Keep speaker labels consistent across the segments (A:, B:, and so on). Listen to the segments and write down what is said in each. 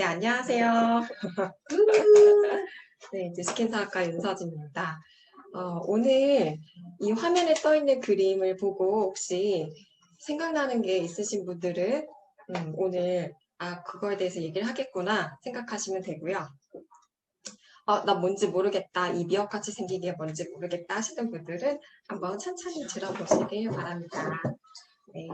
A: 네, 안녕하세요. 네, 이제 스킨사학과 윤서진입니다. 어, 오늘 이 화면에 떠 있는 그림을 보고 혹시 생각나는 게 있으신 분들은 음, 오늘 아, 그거에 대해서 얘기를 하겠구나 생각하시면 되고요. 어, 나 뭔지 모르겠다. 이 미역같이 생긴 게 뭔지 모르겠다 하시는 분들은 한번 천천히 들어보시길 바랍니다. 네.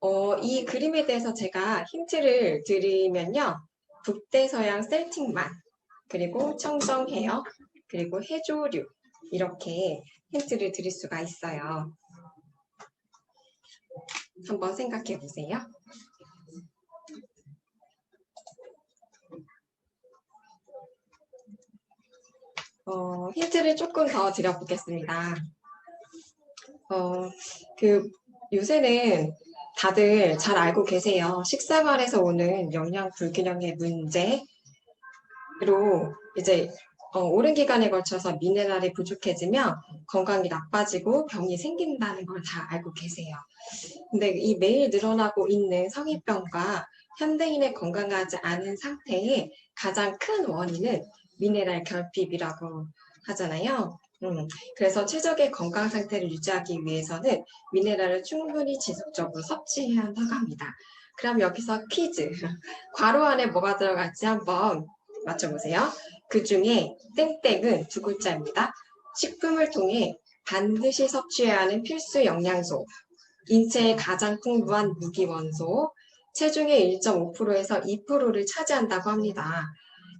A: 어, 이 그림에 대해서 제가 힌트를 드리면요. 북대서양 셀틱만, 그리고 청정 헤어, 그리고 해조류 이렇게 힌트를 드릴 수가 있어요. 한번 생각해 보세요. 어, 힌트를 조금 더 드려보겠습니다. 어, 그 요새는 다들 잘 알고 계세요. 식생활에서 오는 영양 불균형의 문제로 이제 어, 오랜 기간에 걸쳐서 미네랄이 부족해지면 건강이 나빠지고 병이 생긴다는 걸 다 알고 계세요. 근데 이 매일 늘어나고 있는 성인병과 현대인의 건강하지 않은 상태의 가장 큰 원인은 미네랄 결핍이라고 하잖아요. 음, 그래서 최적의 건강 상태를 유지하기 위해서는 미네랄을 충분히 지속적으로 섭취해야 한다고 합니다. 그럼 여기서 퀴즈. 괄호 안에 뭐가 들어갈지 한번 맞춰보세요. 그 중에 땡땡은 두 글자입니다. 식품을 통해 반드시 섭취해야 하는 필수 영양소, 인체에 가장 풍부한 무기원소, 체중의 1.5%에서 2%를 차지한다고 합니다.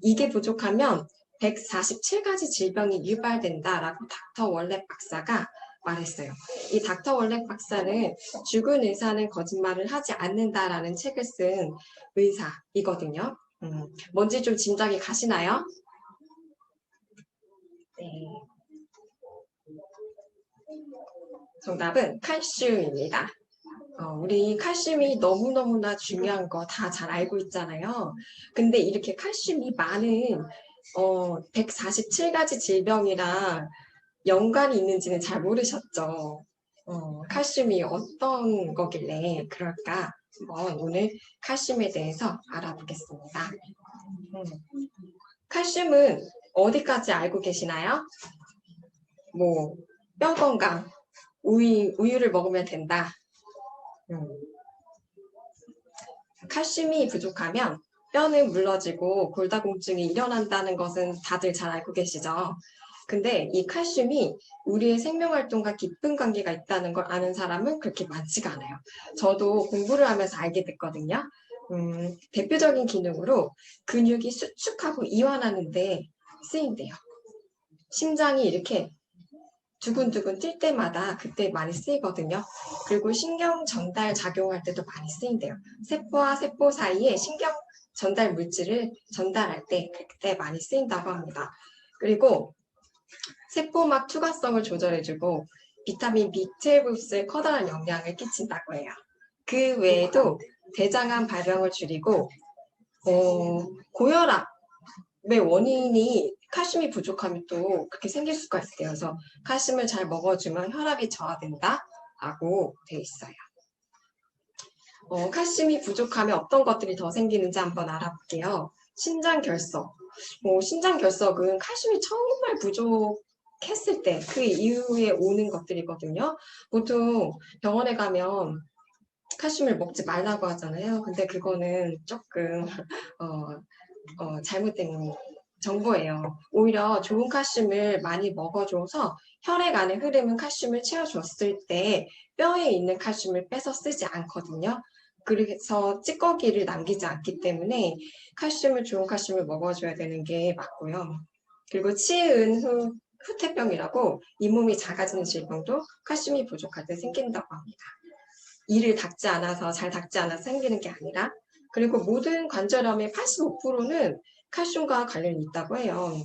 A: 이게 부족하면 147가지 질병이 유발된다라고 닥터 월렉 박사가 말했어요. 이 닥터 월렉 박사는 죽은 의사는 거짓말을 하지 않는다라는 책을 쓴 의사이거든요. 음, 뭔지 좀 짐작이 가시나요? 네. 정답은 칼슘입니다. 어, 우리 칼슘이 너무너무나 중요한 거 다 잘 알고 있잖아요. 근데 이렇게 칼슘이 많은 어, 147가지 질병이랑 연관이 있는지는 잘 모르셨죠. 어, 칼슘이 어떤 거길래 그럴까? 한번 오늘 칼슘에 대해서 알아보겠습니다. 음. 칼슘은 어디까지 알고 계시나요? 뭐, 뼈 건강, 우유, 우유를 먹으면 된다. 음. 칼슘이 부족하면 뼈는 물러지고 골다공증이 일어난다는 것은 다들 잘 알고 계시죠? 근데 이 칼슘이 우리의 생명활동과 깊은 관계가 있다는 걸 아는 사람은 그렇게 많지가 않아요. 저도 공부를 하면서 알게 됐거든요. 음, 대표적인 기능으로 근육이 수축하고 이완하는데 쓰인대요. 심장이 이렇게 두근두근 뛸 때마다 그때 많이 쓰이거든요. 그리고 신경 전달 작용할 때도 많이 쓰인대요. 세포와 세포 사이에 신경 전달 물질을 전달할 때 그때 많이 쓰인다고 합니다. 그리고 세포막 투과성을 조절해주고 비타민 B12에 커다란 영향을 끼친다고 해요. 그 외에도 대장암 발병을 줄이고 어, 고혈압의 원인이 칼슘이 부족하면 또 그렇게 생길 수가 있어요. 그래서 칼슘을 잘 먹어주면 혈압이 저하된다 라고 되어 있어요. 어, 칼슘이 부족하면 어떤 것들이 더 생기는지 한번 알아볼게요. 신장 결석. 뭐 신장 결석은 칼슘이 정말 부족 했을 때 그 이후에 오는 것들이거든요. 보통 병원에 가면 칼슘을 먹지 말라고 하잖아요. 근데 그거는 조금 어, 어, 잘못된 정보예요. 오히려 좋은 칼슘을 많이 먹어줘서 혈액 안에 흐르는 칼슘을 채워줬을 때 뼈에 있는 칼슘을 빼서 쓰지 않거든요. 그래서 찌꺼기를 남기지 않기 때문에 칼슘을 좋은 칼슘을 먹어줘야 되는 게 맞고요. 그리고 치은 후, 후퇴병이라고 잇몸이 작아지는 질병도 칼슘이 부족할 때 생긴다고 합니다. 이를 닦지 않아서 잘 닦지 않아서 생기는 게 아니라 그리고 모든 관절염의 85%는 칼슘과 관련이 있다고 해요.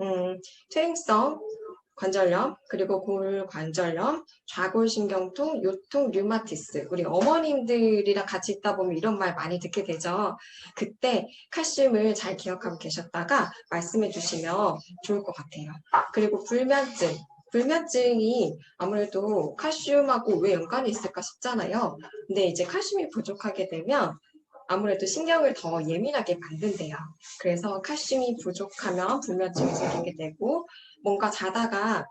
A: 음, 퇴행성 관절염, 그리고 골관절염, 좌골신경통, 요통, 류마티스. 우리 어머님들이랑 같이 있다 보면 이런 말 많이 듣게 되죠. 그때 칼슘을 잘 기억하고 계셨다가 말씀해 주시면 좋을 것 같아요. 그리고 불면증. 불면증이 아무래도 칼슘하고 왜 연관이 있을까 싶잖아요. 근데 이제 칼슘이 부족하게 되면 아무래도 신경을 더 예민하게 만든대요. 그래서 칼슘이 부족하면 불면증이 생기게 되고 뭔가 자다가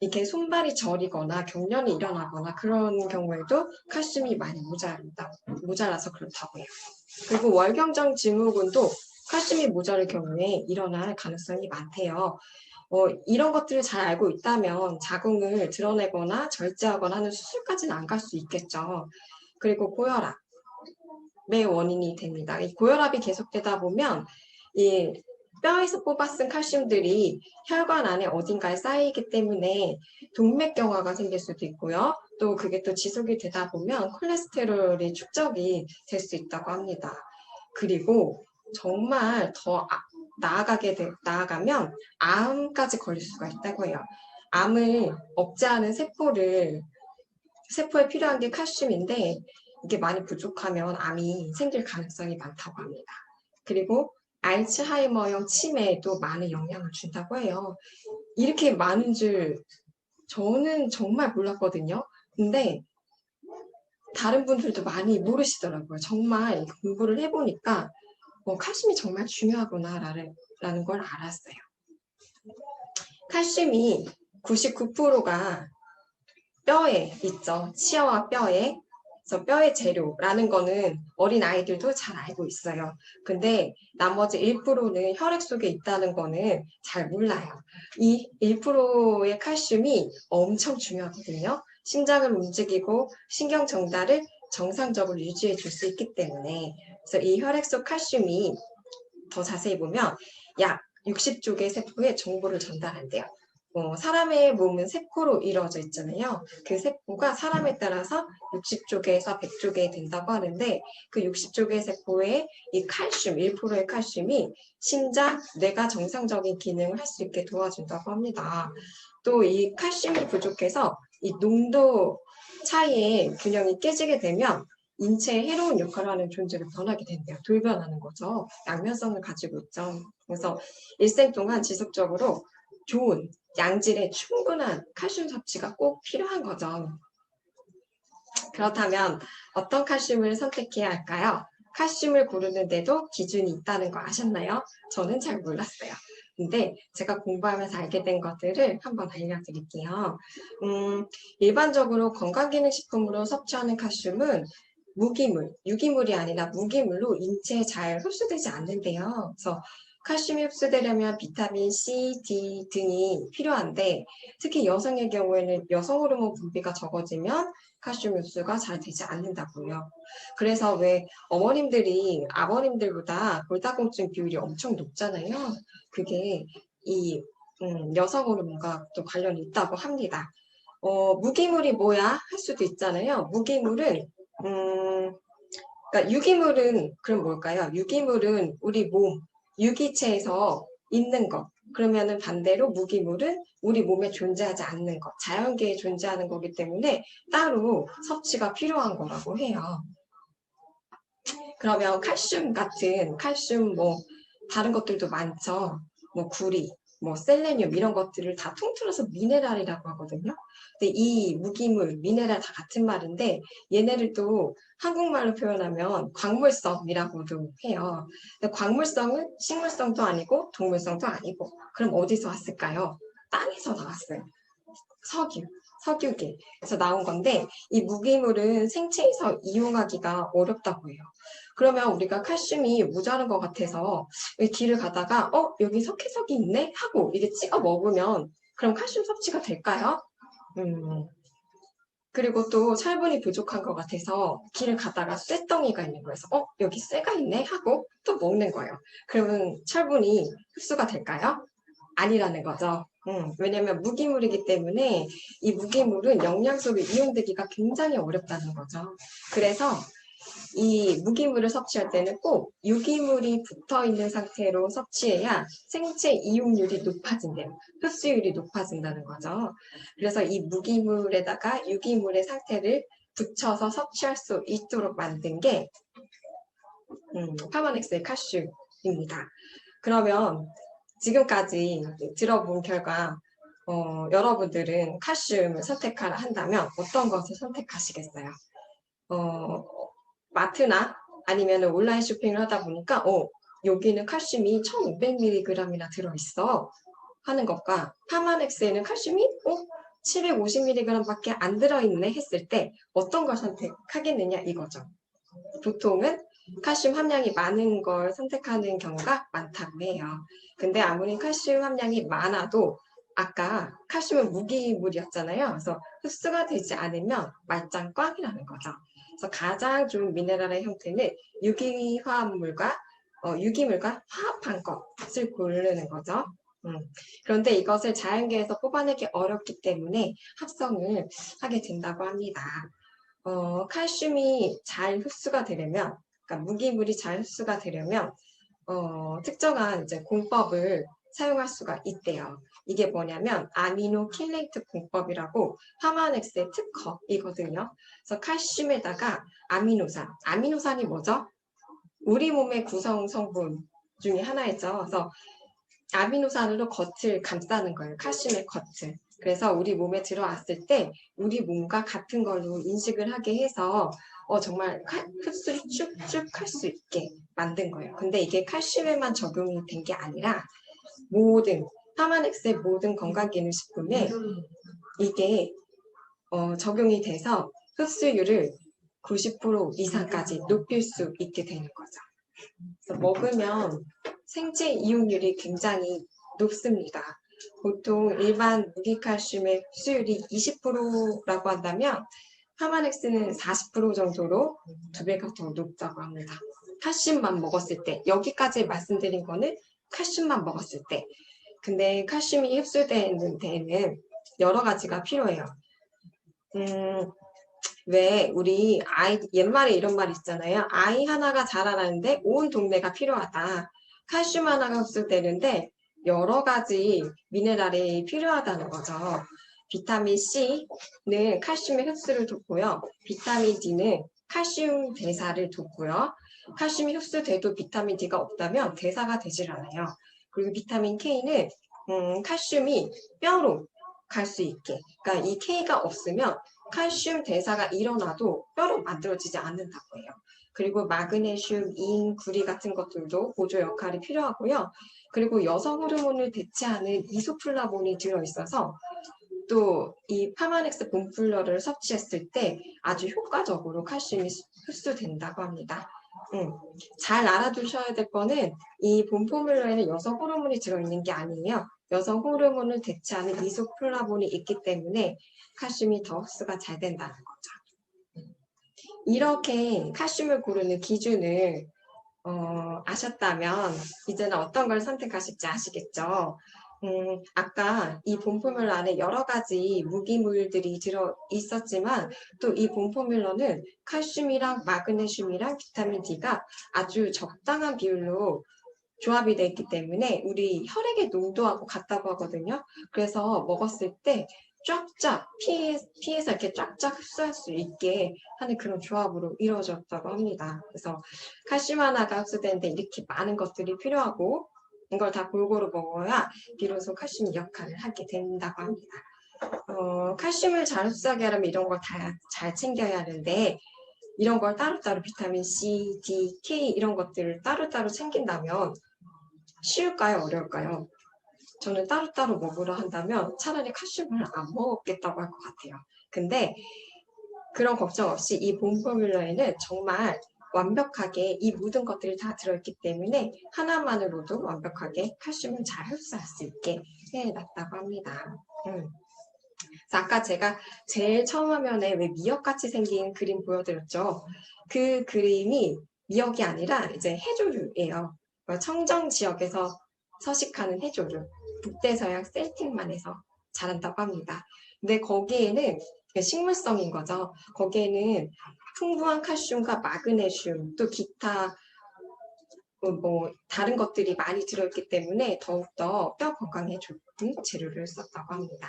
A: 이렇게 손발이 저리거나 경련이 일어나거나 그런 경우에도 칼슘이 많이 모자란다, 모자라서 그렇다고 해요. 그리고 월경정 증후군도 칼슘이 모자랄 경우에 일어날 가능성이 많대요. 어, 이런 것들을 잘 알고 있다면 자궁을 드러내거나 절제하거나 하는 수술까지는 안 갈 수 있겠죠. 그리고 고혈압의 원인이 됩니다. 이 고혈압이 계속되다 보면 이 뼈에서 뽑아 쓴 칼슘들이 혈관 안에 어딘가에 쌓이기 때문에 동맥경화가 생길 수도 있고요. 또 그게 또 지속이 되다 보면 콜레스테롤이 축적이 될 수 있다고 합니다. 그리고 정말 더 아- 나아가게 되, 나아가면 암까지 걸릴 수가 있다고 해요. 암을 억제하는 세포를 세포에 필요한 게 칼슘인데 이게 많이 부족하면 암이 생길 가능성이 많다고 합니다. 그리고 알츠하이머형 치매에도 많은 영향을 준다고 해요. 이렇게 많은 줄 저는 정말 몰랐거든요. 근데 다른 분들도 많이 모르시더라고요. 정말 공부를 해보니까 어, 칼슘이 정말 중요하구나라는 라는 걸 알았어요. 칼슘이 99%가 뼈에 있죠. 치아와 뼈에. 그래서 뼈의 재료라는 거는 어린 아이들도 잘 알고 있어요. 근데 나머지 1%는 혈액 속에 있다는 거는 잘 몰라요. 이 1%의 칼슘이 엄청 중요하거든요. 심장을 움직이고 신경 전달을 정상적으로 유지해 줄 수 있기 때문에 그래서 이 혈액 속 칼슘이 더 자세히 보면 약 60쪽의 세포에 정보를 전달한대요. 어, 사람의 몸은 세포로 이루어져 있잖아요. 그 세포가 사람에 따라서 60쪽에서 100쪽에 된다고 하는데 그 60쪽의 세포에 이 칼슘, 1%의 칼슘이 심장, 뇌가 정상적인 기능을 할 수 있게 도와준다고 합니다. 또 이 칼슘이 부족해서 이 농도 차이의 균형이 깨지게 되면 인체에 해로운 역할을 하는 존재로 변하게 된대요. 돌변하는 거죠. 양면성을 가지고 있죠. 그래서 일생 동안 지속적으로 좋은 양질의 충분한 칼슘 섭취가 꼭 필요한 거죠. 그렇다면 어떤 칼슘을 선택해야 할까요? 칼슘을 고르는데도 기준이 있다는 거 아셨나요? 저는 잘 몰랐어요. 근데 제가 공부하면서 알게 된 것들을 한번 알려드릴게요. 음, 일반적으로 건강기능식품으로 섭취하는 칼슘은 무기물, 유기물이 아니라 무기물로 인체에 잘 흡수되지 않는데요. 그래서 칼슘이 흡수되려면 비타민 C, D 등이 필요한데 특히 여성의 경우에는 여성 호르몬 분비가 적어지면 칼슘 흡수가 잘 되지 않는다고요. 그래서 왜 어머님들이 아버님들보다 골다공증 비율이 엄청 높잖아요. 그게 이 음, 여성 호르몬과 또 관련이 있다고 합니다. 어, 무기물이 뭐야? 할 수도 있잖아요. 무기물은 음, 그러니까 유기물은 그럼 뭘까요? 유기물은 우리 몸, 유기체에서 있는 것. 그러면은 반대로 무기물은 우리 몸에 존재하지 않는 것, 자연계에 존재하는 거기 때문에 따로 섭취가 필요한 거라고 해요. 그러면 칼슘 같은 칼슘 뭐 다른 것들도 많죠. 뭐 구리, 뭐 셀레늄 이런 것들을 다 통틀어서 미네랄이라고 하거든요. 근데 이 무기물, 미네랄 다 같은 말인데 얘네를 또 한국말로 표현하면 광물성이라고도 해요. 근데 광물성은 식물성도 아니고 동물성도 아니고 그럼 어디서 왔을까요? 땅에서 나왔어요. 석유, 석유계. 그래서 나온 건데 이 무기물은 생체에서 이용하기가 어렵다고 해요. 그러면 우리가 칼슘이 모자란 것 같아서 길을 가다가 어 여기 석회석이 있네 하고 이게 찍어 먹으면 그럼 칼슘 섭취가 될까요? 음. 그리고 또 철분이 부족한 것 같아서 길을 가다가 쇠덩이가 있는 거에서 어 여기 쇠가 있네 하고 또 먹는 거예요. 그러면 철분이 흡수가 될까요? 아니라는 거죠. 음, 왜냐면 무기물이기 때문에 이 무기물은 영양소로 이용되기가 굉장히 어렵다는 거죠. 그래서 이 무기물을 섭취할 때는 꼭 유기물이 붙어 있는 상태로 섭취해야 생체 이용률이 높아진대요. 흡수율이 높아진다는 거죠. 그래서 이 무기물에다가 유기물의 상태를 붙여서 섭취할 수 있도록 만든 게 음, 파마넥스의 칼슘입니다. 그러면 지금까지 들어본 결과 어, 여러분들은 칼슘을 선택하라 한다면 어떤 것을 선택하시겠어요? 어, 마트나 아니면 온라인 쇼핑을 하다 보니까 어 여기는 칼슘이 1500mg이나 들어있어 하는 것과 파마넥스에는 칼슘이 어 750mg밖에 안 들어있네 했을 때 어떤 걸 선택하겠느냐 이거죠. 보통은 칼슘 함량이 많은 걸 선택하는 경우가 많다고 해요. 근데 아무리 칼슘 함량이 많아도 아까 칼슘은 무기물이었잖아요. 그래서 흡수가 되지 않으면 말짱 꽝이라는 거죠. 그래서 가장 좋은 미네랄의 형태는 유기화합물과 어, 유기물과 화합한 것을 고르는 거죠. 음. 그런데 이것을 자연계에서 뽑아내기 어렵기 때문에 합성을 하게 된다고 합니다. 어, 칼슘이 잘 흡수가 되려면, 그러니까 무기물이 잘 흡수가 되려면 어, 특정한 이제 공법을 사용할 수가 있대요. 이게 뭐냐면 아미노 킬레이트 공법이라고 파마넥스의 특허이거든요. 그래서 칼슘에다가 아미노산, 아미노산이 뭐죠? 우리 몸의 구성 성분 중에 하나이죠. 그래서 아미노산으로 겉을 감싸는 거예요. 칼슘의 겉을. 그래서 우리 몸에 들어왔을 때 우리 몸과 같은 걸로 인식을 하게 해서 어, 정말 칼- 흡수를 쭉쭉 할 수 있게 만든 거예요. 근데 이게 칼슘에만 적용이 된 게 아니라 모든 파마넥스의 모든 건강기능식품에 이게 어, 적용이 돼서 흡수율을 90% 이상까지 높일 수 있게 되는 거죠. 먹으면 생체 이용률이 굉장히 높습니다. 보통 일반 무기칼슘의 흡수율이 20%라고 한다면 파마넥스는 40% 정도로 두 배가 더 높다고 합니다. 칼슘만 먹었을 때 여기까지 말씀드린 거는 칼슘만 먹었을 때 근데 칼슘이 흡수되는 데에는 여러 가지가 필요해요. 음, 왜 우리 아이 옛말에 이런 말 있잖아요. 아이 하나가 자라나는데 온 동네가 필요하다. 칼슘 하나가 흡수되는데 여러 가지 미네랄이 필요하다는 거죠. 비타민 C는 칼슘의 흡수를 돕고요. 비타민 D는 칼슘 대사를 돕고요. 칼슘이 흡수돼도 비타민 D가 없다면 대사가 되질 않아요. 그리고 비타민 K는 음, 칼슘이 뼈로 갈 수 있게. 그러니까 이 K가 없으면 칼슘 대사가 일어나도 뼈로 만들어지지 않는다고 해요. 그리고 마그네슘, 인, 구리 같은 것들도 보조 역할이 필요하고요. 그리고 여성 호르몬을 대체하는 이소플라본이 들어있어서 또 이 파마넥스 본플러를 섭취했을 때 아주 효과적으로 칼슘이 흡수된다고 합니다. 음, 잘 알아두셔야 될 거는 이 본포뮬러에는 여성 호르몬이 들어있는 게 아니에요. 여성 호르몬을 대체하는 이소플라본이 있기 때문에 칼슘이 더 흡수가 잘 된다는 거죠. 이렇게 칼슘을 고르는 기준을 어, 아셨다면 이제는 어떤 걸 선택하실지 아시겠죠? 음, 아까 이 본포뮬러 안에 여러 가지 무기물들이 들어 있었지만 또 이 본포뮬러는 칼슘이랑 마그네슘이랑 비타민 D가 아주 적당한 비율로 조합이 되어 있기 때문에 우리 혈액의 농도하고 같다고 하거든요. 그래서 먹었을 때 쫙쫙 피해, 피해서 이렇게 쫙쫙 흡수할 수 있게 하는 그런 조합으로 이루어졌다고 합니다. 그래서 칼슘 하나가 흡수되는데 이렇게 많은 것들이 필요하고 이걸 다 골고루 먹어야 비로소 칼슘 역할을 하게 된다고 합니다. 어, 칼슘을 잘 흡수하게 하려면 이런 걸 다 잘 챙겨야 하는데 이런 걸 따로따로 비타민 C, D, K 이런 것들을 따로따로 챙긴다면 쉬울까요? 어려울까요? 저는 따로따로 먹으려 한다면 차라리 칼슘을 안 먹겠다고 할 것 같아요. 근데 그런 걱정 없이 이 본 포뮬러에는 정말 완벽하게 이 모든 것들이 다 들어있기 때문에 하나만으로도 완벽하게 칼슘을 잘 흡수할 수 있게 해놨다고 합니다. 음. 아까 제가 제일 처음 화면에 왜 미역같이 생긴 그림 보여드렸죠. 그 그림이 미역이 아니라 이제 해조류예요. 청정 지역에서 서식하는 해조류. 북대서양 셀틱만에서 자란다고 합니다. 근데 거기에는 식물성인 거죠. 거기에는 풍부한 칼슘과 마그네슘 또 기타 어, 뭐 다른 것들이 많이 들어있기 때문에 더욱더 뼈 건강에 좋은 재료를 썼다고 합니다.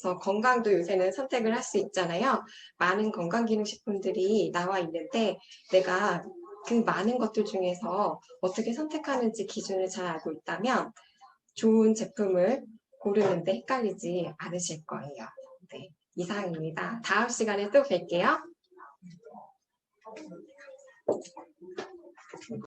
A: 그래서 건강도 요새는 선택을 할 수 있잖아요. 많은 건강기능식품들이 나와 있는데 내가 그 많은 것들 중에서 어떻게 선택하는지 기준을 잘 알고 있다면 좋은 제품을 고르는데 헷갈리지 않으실 거예요. 네, 이상입니다. 다음 시간에 또 뵐게요.
B: どうも。